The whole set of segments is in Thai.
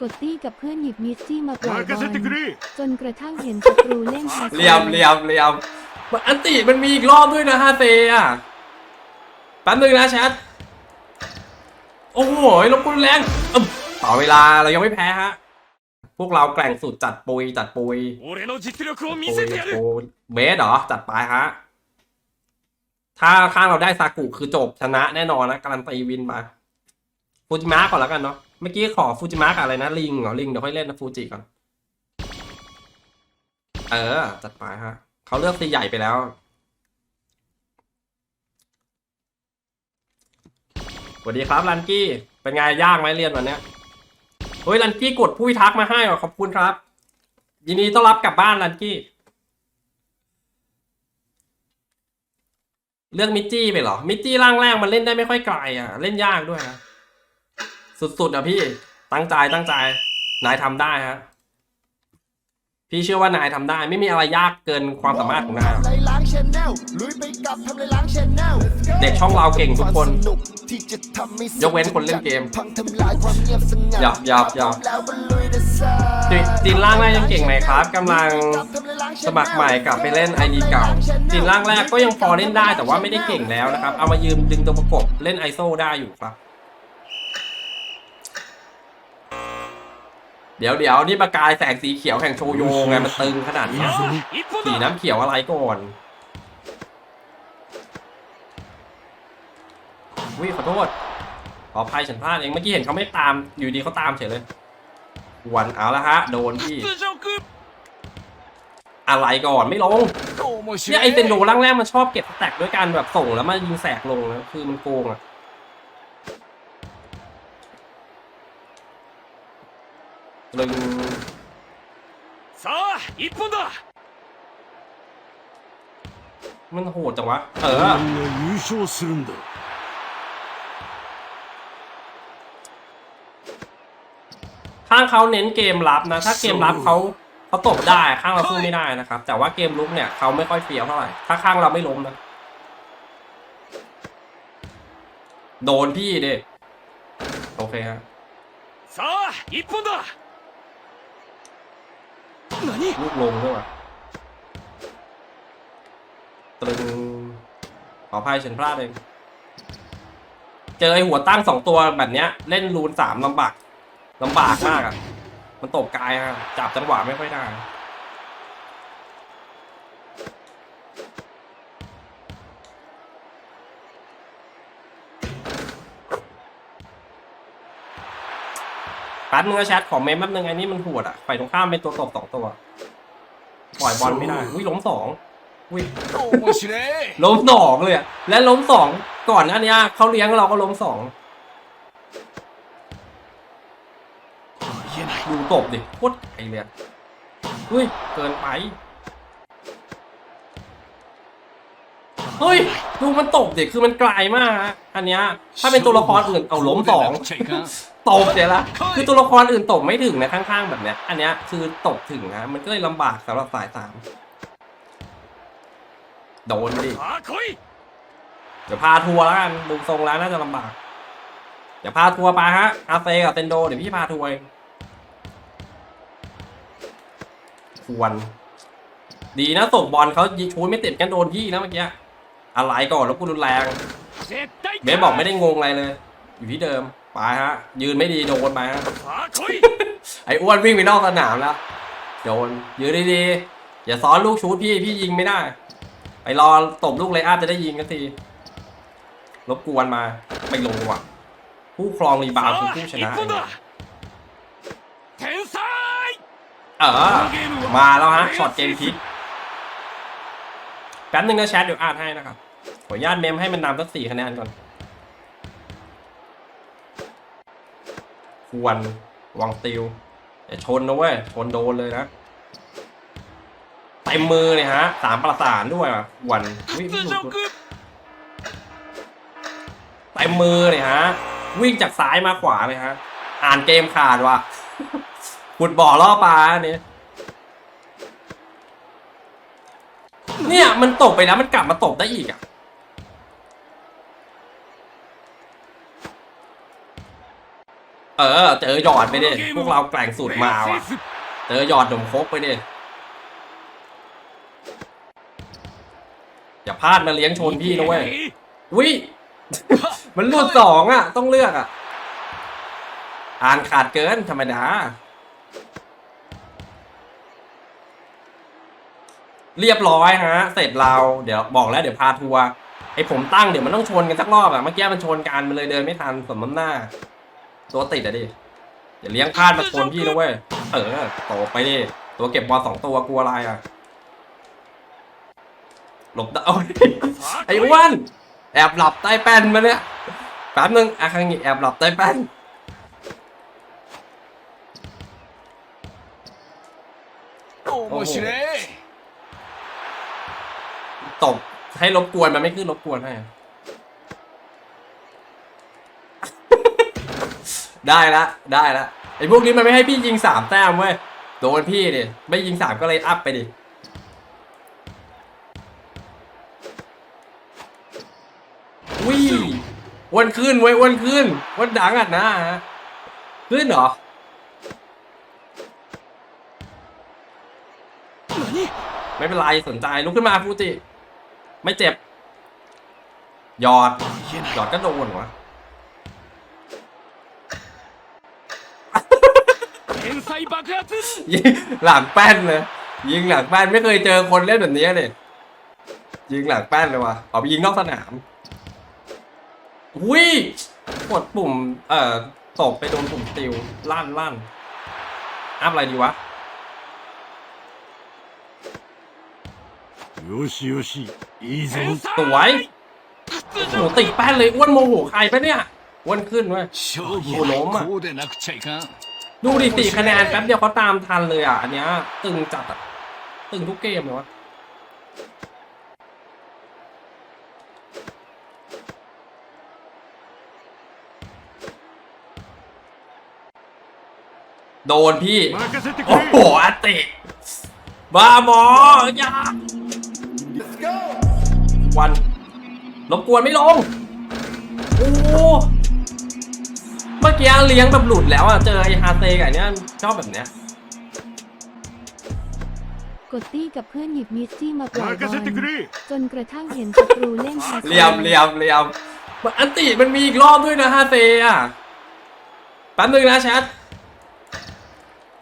กดตี้กับเพื่อนหยิบมิสซี่มาปล่อยบอลจนกระทั่งเห็นศัตรูเล่นฮาเลียมเรียมเรียมอันติมันมีอีกรอบด้วยนะฮาเซอะแป๊บนึงนะแชทโอ้โหลบกุนแรงต่อเวลาเรายังไม่แพ้ฮะ พวกเราแกล่งสุดจัดปุยจัดปุยปุยเบสเหรอ จัดไปฮะ ถ้าข้างเราได้ซากุคือจบชนะแน่นอนนะการันตีวินมา ฟูจิมะก่อนแล้วกันเนาะ เมื่อกี้ขอฟูจิมะกับอะไรนะลิงเหรอลิงเดี๋ยวค่อยเล่นนะฟูจิก่อน เออ จัดไปฮะเขาเลือกตีใหญ่ไปแล้ว สวัสดีครับลันกี้ เป็นไงยากไหมเรียนวันเนี้ยเฮ้ยลันกี้กดผู้พิทักษ์มาให้ขอบคุณครับ ยินดีต้อนรับกลับบ้านลันกี้เลือกมิจี้ไปเหรอ มิจี้ร่างแรกมันเล่นได้ไม่ค่อยไกลอะ เล่นยากด้วยนะ สุดๆอะพี่ ตั้งใจตั้งใจ นายทำได้ฮะ พี่เชื่อว่านายทำได้ ไม่มีอะไรยากเกินความสามารถของนายเด็กช่องเราเก่งทุกคน ยกเว้นคนเล่นเกมพังทำลายความเงียบหยอกหยอกหยอย่าจีนร่างแรกยังเก่งไหมครับกำลังสมัครใหม่กลับไปเล่นไอดีเก่าจีนร่างแรกก็ยังพอเล่นได้แต่ว่าไม่ได้เก่งแล้วนะครับ เอามายืมดึงตัวประกบเล่นไอโซได้อยู่ครับ เดี๋ยวเดี๋ยวนี่ประกายแสงสีเขียวแห่งโชโยไงมันตึงขนาดนี้สีน้ำเขียวอะไรก่อนอุ้ยขอโทษขออภัยฉันพลาดเองเมื่อกี้เห็นเขาไม่ตามอยู่ดีเขาตามเฉยเลยวันเอาละฮะ โดนพี่ อะไรก่อนไม่ลงเนี่ยไอเซนโดร่างแรกมันชอบเก็บแตกด้วยการแบบส่งแล้วมายิงแสกลงนะคือมันโกงอะ ลึง さあ一本だ มันโหดจังวะ เออ が優勝するんだ ข้างเขาเน้นเกมรับนะ ถ้าเกมรับเขาเขาตบได้ข้างเราสู้ไม่ได้นะครับ แต่ว่าเกมลุกเนี่ยเขาไม่ค่อยเฟี้ยวเท่าไหร่ ถ้าข้างเราไม่ล้มนะ โดนพี่ดิโอเคฮะ さあ一本だ 何ลูกลงด้วยว่ะตรึงขออภัยฉันพลาดเองเจอไอหัวตั้งสองตัวแบบเนี้ย เล่นรูนสามลำบากลำบากมากอะ มันตบกายฮะจับจังหวะไม่ค่อยได้ แป๊บนึงนะแชทของเมมแป๊บนึงไอ้นี่มันหัวดอะฝ่ายตรงข้ามเป็นตัวตบสองตัว ปล่อยบอลไม่ได้ อุ้ยล้มสองอุ้ยล้มสองเลยอะ และล้มสองก่อนหนนี้เขาเลี้ยงเราก็ล้มสองดูตบดิโคตรไกเลยอุ้ยเกินไป เฮ้ยดูมันตบเด็กคือมันไกลมากนะอันเนี้ยถ้าเป็นตัวละครอื่นเอาล้มสอง ตบเดี๋ยวละคือตัวละครอื่นตบไม่ถึงนะข้างๆแบบเนี้ย อันเนี้ยคือตบถึงนะมันก็เลยลำบากสำหรับสายสามโดนดิเดี๋ยวพาทัวร์แล้วกันดูทรงแล้วน่าจะลำบากเดี๋ยวพาทัวร์ไปฮะอาเซกับเซนโดเดี๋ยวพี่พาทัวร์ควร ดีนะส่งบอลเขาชูไม่ติดกันโดนพี่นะเมื่อกี้ อะไรก่อนแล้วกูรุนแรงเมย์บอกไม่ได้งงอะไรเลย อยู่ที่เดิมไปฮะ ยืนไม่ดีโดนไปฮะไอ้อ้วนวิ่งไปนอกสนามแล้วโดนยืนดีๆอย่าซ้อนลูกชูดพี่พี่ยิงไม่ได้ ไปรอตบลูกเลยอาจะได้ยิงกันทีรบกวนมาไปลงว่ะผู้ครองรีบาวคือผู้ชนะเออมาแล้วฮะช็อตเกมพลิก แป๊บนึงนะแชทเดี๋ยวอ่านให้นะครับ ขออนุญาตเมมให้มันนำสักสี่คะแนนก่อน ควรวางติวอย่าชนนะเว้ย ชนโดนเลยนะเต็มมือเลยฮะ สามประสานด้วยอะควรวิ่งเต็มมือเลยฮะ วิ่งจากซ้ายมาขวาเลยฮะ อ่านเกมขาดว่ะขุดบ่อล่อปลาเนี่ย เนี่ยมันตกไปแล้วมันกลับมาตกได้อีกอะเออเจอหยอดไปดิพวกเราแกล่งสุดมาว่ะเจอหยอดหนมคกไปดิอย่าพลาดมาเลี้ยงชนพี่นะเว้ยวิมันหลุดสองอะ ต้องเลือกอะอ่านขาดเกินธรรมดา เรียบร้อยฮะ เสร็จเราเดี๋ยวบอกแล้วเดี๋ยวพาทัวร์ไอผมตั้งเดี๋ยวมันต้องชนกันสักรอบอะเมื่อกี้มันชนกันมันเลยเดินไม่ทันสมน้ำหน้า ตัวติดอะดิอย่าเลี้ยงพลาดมาชนพี่นะเว้ยเออต่อไปดิตัวเก็บบอลสองตัวกลัวอะไรอะหลบได้ไอ้วันแอบหลับใต้แป้นมาเนี่ยแป๊บนึงอาคังี้แอบหลับใต้แป้นโอ้โห ตบ ให้รบกวนมันไม่ขึ้นรบกวนให้ ได้ละ ได้ละไอ้พวกนี้มันไม่ให้พี่ยิงสามแต้มเว้ย โดนพี่ดิ ไม่ยิงสามก็เลยอัพไปดิวิวันขึ้นเว้ยวันขึ้น วันดังอะนะฮะ ขึ้นเหรอไม่เป็นไรสนใจลุกขึ้นมาฟูจิ ไม่เจ็บ หยอด หยอดก็โดนวะยิงหลังแป้นเลย ยิงหลังแป้นไม่เคยเจอคนเล่นแบบนี้เลย ยิงหลังแป้นเลยวะเอาไปยิงนอกสนาม อุ้ยกดปุ่ม เอ่อตบไปโดนปุ่มติวลั่นลั่นอัพอะไรดีวะ よしよしいいぞ天 สวย 才 โอ้โหติดแป้นเลยอ้วนโมโหใครปะเนี่ยอ้วนขึ้นเว้ย 勝負おローマはこうでなくちゃいかん ดูดิสี่คะแนนแป๊บเดียวเขาตามทันเลยอ่ะ อันเนี้ยตึงจัดอ่ะ ตึงทุกเกมเลยวะโดนพี่ 任せてく โอ้ れ โหอติ บ้าหมออย่า Let's go ฟันรบกวนไม่ลง โอ้เมื่อกี้เลี้ยงแบบหลุดแล้วอะ เจอไอฮาเตกับเนี้ยชอบแบบเนี้ยกดตี้กับเพื่อนหยิบมิสซี่มาปล่อยบอลจนกระทั่งเห็นศัตรูเล่นฮาเตเรียมเรียมเรียมอันตีมันมีอีกรอบด้วยนะฮาเตอะแป๊บนึงนะแชท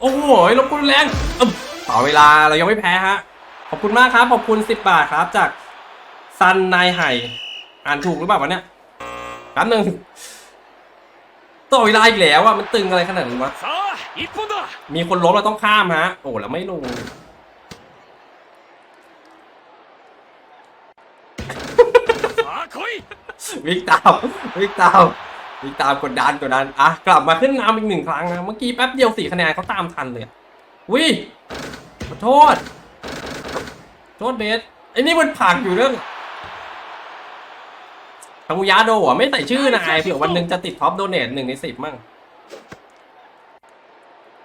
โอ้โหลบกวนแรงต่อเวลาเรายังไม่แพ้ฮะ ขอบคุณมากครับ ขอบคุณ 10 บาทครับจาก ซันนายไห่อ่านถูกหรือเปล่าวะเนี่ยครั้งหนึ่งต่อยลาอีกแล้วอะมันตึงอะไรขนาดนี้วะมีคนล้มเราต้องข้ามฮะ โอ้แล้วไม่ลงวิ่งตามวิ่งตามวิ่งตามกดดันกดดันอะกลับมาขึ้นนำอีกหนึ่งครั้งนะเมื่อกี้แป๊บเดียวสี่คะแนนเขาตามทันเลยวิขอโทษ โทษเบสไอ้นี่มันผักอยู่เรื่อง ทามุยาโดอ่ะไม่ใส่ชื่อนายเผื่อวันหนึ่งจะติดท็อปโดเนทหนึ่งในสิบมั่ง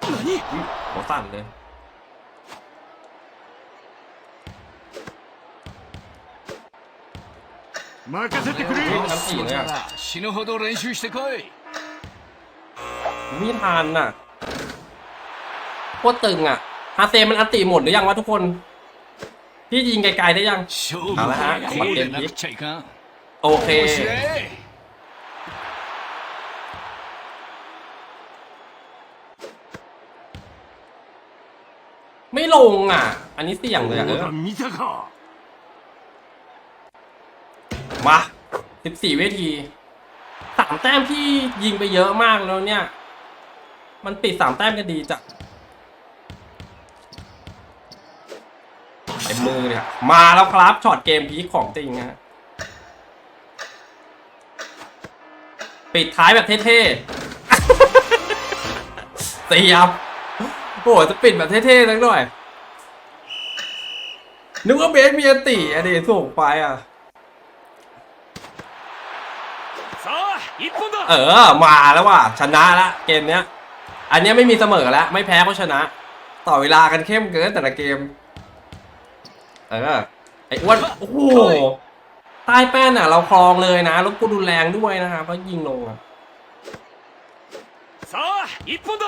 อุ๊ยหัวสั่นเลย 任せてくれえなんていいのやそうだ死ぬほど練習してこい ไม่ทันน่ะโคตรตึงอ่ะฮาเซมันอันติหมดหรือยังวะทุกคน พี่ยิงไกลๆได้ยัง 勝負あらはこうでなくちゃいかん โอเค ไม่ลงอะ อันนี้เสี่ยงเลยอะเออมาสิบสี่เวทีสามแต้มที่ยิงไปเยอะมากแล้วเนี่ย มันปิดสามแต้มก็ดีจ้ะเต็มมือเนี่ยมาแล้วครับช็อตเกมพีของจริงฮะ ปิดท้ายแบบเท่ๆเสียับโอ้จะปิดแบบเท่ๆสักหน่อย นึกว่าเบสมีอติอะเดส่งไปอะ เออ มาแล้วว่ะ ชนะละเกมเนี้ย อันนี้ไม่มีเสมอแล้ว ไม่แพ้ก็ชนะ ต่อเวลากันเข้มเกินแต่ละเกม เออ ไอ้อ้วน โอ้โห ใต้แป้นอ่ะ เราคลองเลยนะแล้วกูดูแรงด้วยนะครับเพราะยิงลงอ่ะ さ さあ一本だ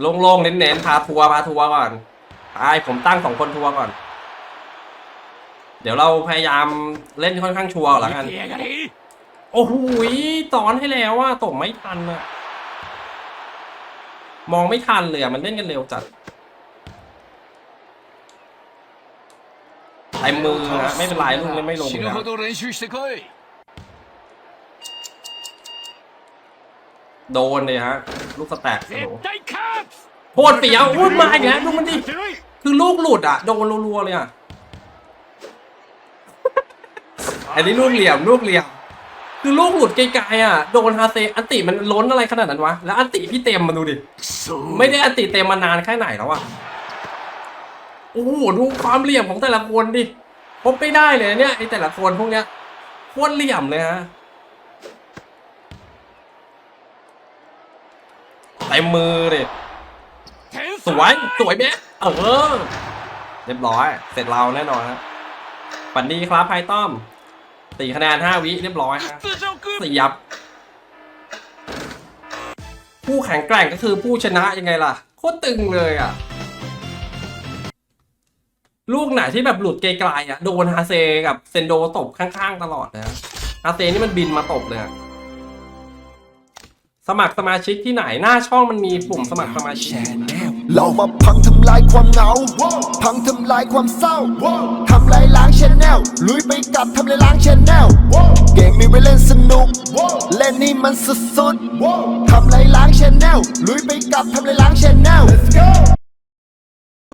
โล่งๆเน้นๆพาทัวร์พาทัวร์ก่อนไปผมตั้งสองคนทัวร์ก่อน เดี๋ยวเราพยายามเล่นค่อนข้างชัวร์ก่อนละ 見 กัน てやがれ โอ้โหยตอนให้แล้วว่าตกไม่ทันอะ มองไม่ทันเลยอะ มันเล่นกันเร็วจัดไอ้มือนะไม่เป็นไรลูกไม่ลงนะโดนเลยฮะ ลูกสแต็กสนุโคตรเปียวอุ้ยมาอีกแล้วดูมันดิคือลูกหลุดอะ โดนรัวๆเลยอะอันนี้ลูกเหลี่ยมลูกเหลี่ยม คือลูกหลุดไกลๆอะโดนฮาเซอันติมันล้นอะไรขนาดนั้นวะแล้วอันติพี่เต็มมาดูดิそไม่ได้อันติเต็มมานานแค่ไหนแล้วอะโอ้โหดูความเหลี่ยมของแต่ละคนดิพบไม่ได้เลยเนี่ยไอแต่ละคนพวกเนี้ยโคตรเหลี่ยมเลยฮะเต็มมือดิ天สวยสวยเบ๊ะเออเรียบร้อย เสร็จเราแน่นอนฮะฝันดีครับไพต้อม สี่คะแนนห้าวิเรียบร้อยฮะ屈辱เสียับ ผู้แข็งแกร่งก็คือผู้ชนะยังไงล่ะ โคตรตึงเลยอะ ลูกไหนที่แบบหลุดไกลๆอะ โดนฮาเซกับเซนโดตบข้างๆ ตลอดเลยฮะฮาเซนี่มันบินมาตบเลยอะสมัครสมาชิกที่ไหนหน้าช่องมันมีปุ่มสมัครสมาชิกเรามาพังทำลายความเหงา พังทำลายความเศร้าทำลาย ล้างชแนลลุยไปกับทำลายล้างชแนลเกมมีไว้เล่นสนุก เล่นนี่มันสุดๆทำลายล้างชแนลลุยไปกับทำลายล้างชแนล